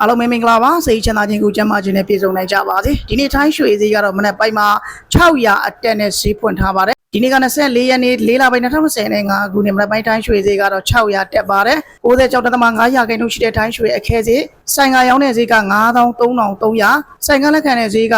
အားလုံးပဲမင်္ဂလာပါစိတ်ချမ်းသာခြင်းကိုကျမ်းမာခြင်းနဲ့ပြည့်စုံနိုင်ကြပါစေဒီနေ့ထိုင်းရွှေဈေးကတော့မနက်ပိုင်းမှာ600အတက်နဲ့ဈေးဖွင့်ထားပါတယ် ဒီနေ့က24ရက်နေ့4လပိုင်း2025ခုနှစ်မနက်ပိုင်းထိုင်းရွှေဈေးကတော့600တက်ပါတယ်96.5ရာခိုင်နှုန်းရှိတဲ့ထိုင်းရွှေအခဲဈေးဆိုင်ကရောင်းတဲ့ဈေးက9300ဆိုင်ကလက်ခံတဲ့ဈေးက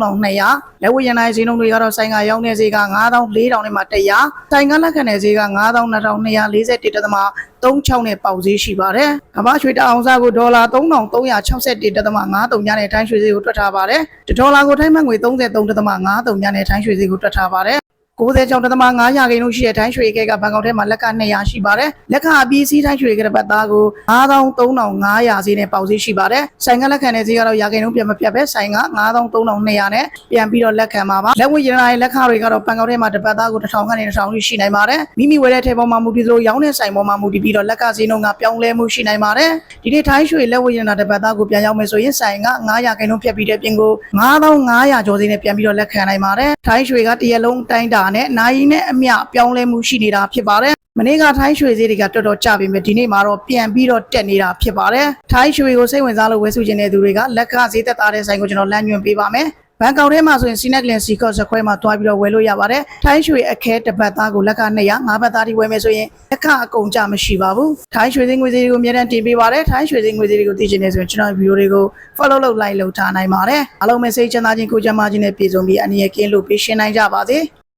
9300လက်ဝယ်ရန်တိုင်းဈေးနှုန်းတွေကတော့ဆိုင်ကရောင်းတဲ့ဈေးက9400နဲ့မှ100ဆိုင်ကလက်ခံတဲ့ဈေးက9241.36နဲ့ပေါက်ဈေးရှိပါတယ်ကမ္ဘာရွှေတအောင်စားကိုဒေါ်လာ3361.53ညနဲ့ထိုင်းရွှေဈေးကိုတွက်ထားပါတယ်ဒေါ်လာကိုထိုင်းမန်ငွေ33.53ညနဲ့ထိုင်းရွှေဈေးကိုတွက်ထားပါတယ် 90ကျောင်းတသမ900ရာခိုင်နှုန်းရှိတဲ့ထိုင်းရွှေကဲကဘန်ကောက်ထဲမှာလက်က200ရှိပါတယ်။လက်ကအပီးစီးထိုင်းရွှေကဲတဲ့ပတ်သားကို9300ဈေးနဲ့ပေါက်ဈေးရှိပါတယ်။ဆိုင်ကလက်ခံတဲ့ဈေးကတော့ရာခိုင်နှုန်းပြန်မပြတ်ပဲဆိုင်က9300နဲ့ပြန်ပြီးတော့လက်ခံပါပါ။လက်ဝဲရတနာရဲ့လက်ခတွေကတော့ဘန်ကောက်ထဲမှာတစ်ပတ်သားကို1000ကနေ1000ရှိနိုင်ပါတယ်။မိမိဝယ်တဲ့ထဲပေါ်မှာမူတည်သလိုရောင်းတဲ့ဆိုင်ပေါ်မှာမူတည်ပြီးတော့လက်ကဈေးနှုန်းကပြောင်းလဲမှုရှိနိုင်ပါတယ်။ဒီနေ့ထိုင်းရွှေလက်ဝဲရတနာတစ်ပတ်သားကိုပြန်ရောက်မယ်ဆိုရင်ဆိုင်က900ရာခိုင်နှုန်းဖြတ်ပြီးတဲ့ပြင်ကို9500ကျော်ဈေးနဲ့ပြန်ပြီးတော့လက်ခံနိုင်ပါတယ်။ထိုင်းရွှေကတရက်လုံးတိုင်းတာနဲ့နိုင်နဲ့အမျှပြောင်းလဲမှုရှိနေတာဖြစ်ပါတယ်။မနေ့ကထိုင်းရွှေဈေးတွေကတော်တော်ကျပြီမဲ့ဒီနေ့မှာတော့ပြန်ပြီးတော့တက်နေတာဖြစ်ပါတယ်။ထိုင်းရွှေကိုစိတ်ဝင်စားလို့ဝယ်စုခြင်းတဲ့သူတွေကလက်ကဈေးသက်သာတဲ့ဆိုင်ကိုကျွန်တော်လမ်းညွှန်ပေးပါမယ်။ဘန်ကောက်ထဲမှာဆိုရင်စီနက်ဂလင်စီကော့စခွဲမှာတွားပြီးတော့ဝယ်လို့ရပါတယ်။ထိုင်းရွှေအခဲတစ်ပတ်သားကိုလက်က200 5ဘတ်သားထိဝယ်မယ်ဆိုရင်လက်ခအကုန်ကြမရှိပါဘူး။ထိုင်းရွှေစင်းငွေစည်းတွေကိုအများတန်းတင်ပေးပါတယ်။ထိုင်းရွှေစင်းငွေစည်းတွေကိုသိချင်နေဆိုရင်ကျွန်တော်ဗီဒီယိုတွေကို follow လုပ် like လုပ်ထားနိုင်ပါတယ်။အားလုံးပဲစိတ်ချမ်းသာခြင်းကိုယ်ကျန်းမာခြင်းနဲ့ပြည့်စုံပြီးအနည်းငယ်ကင်းလို့ပေးရှင်းနိုင်ကြပါစေ။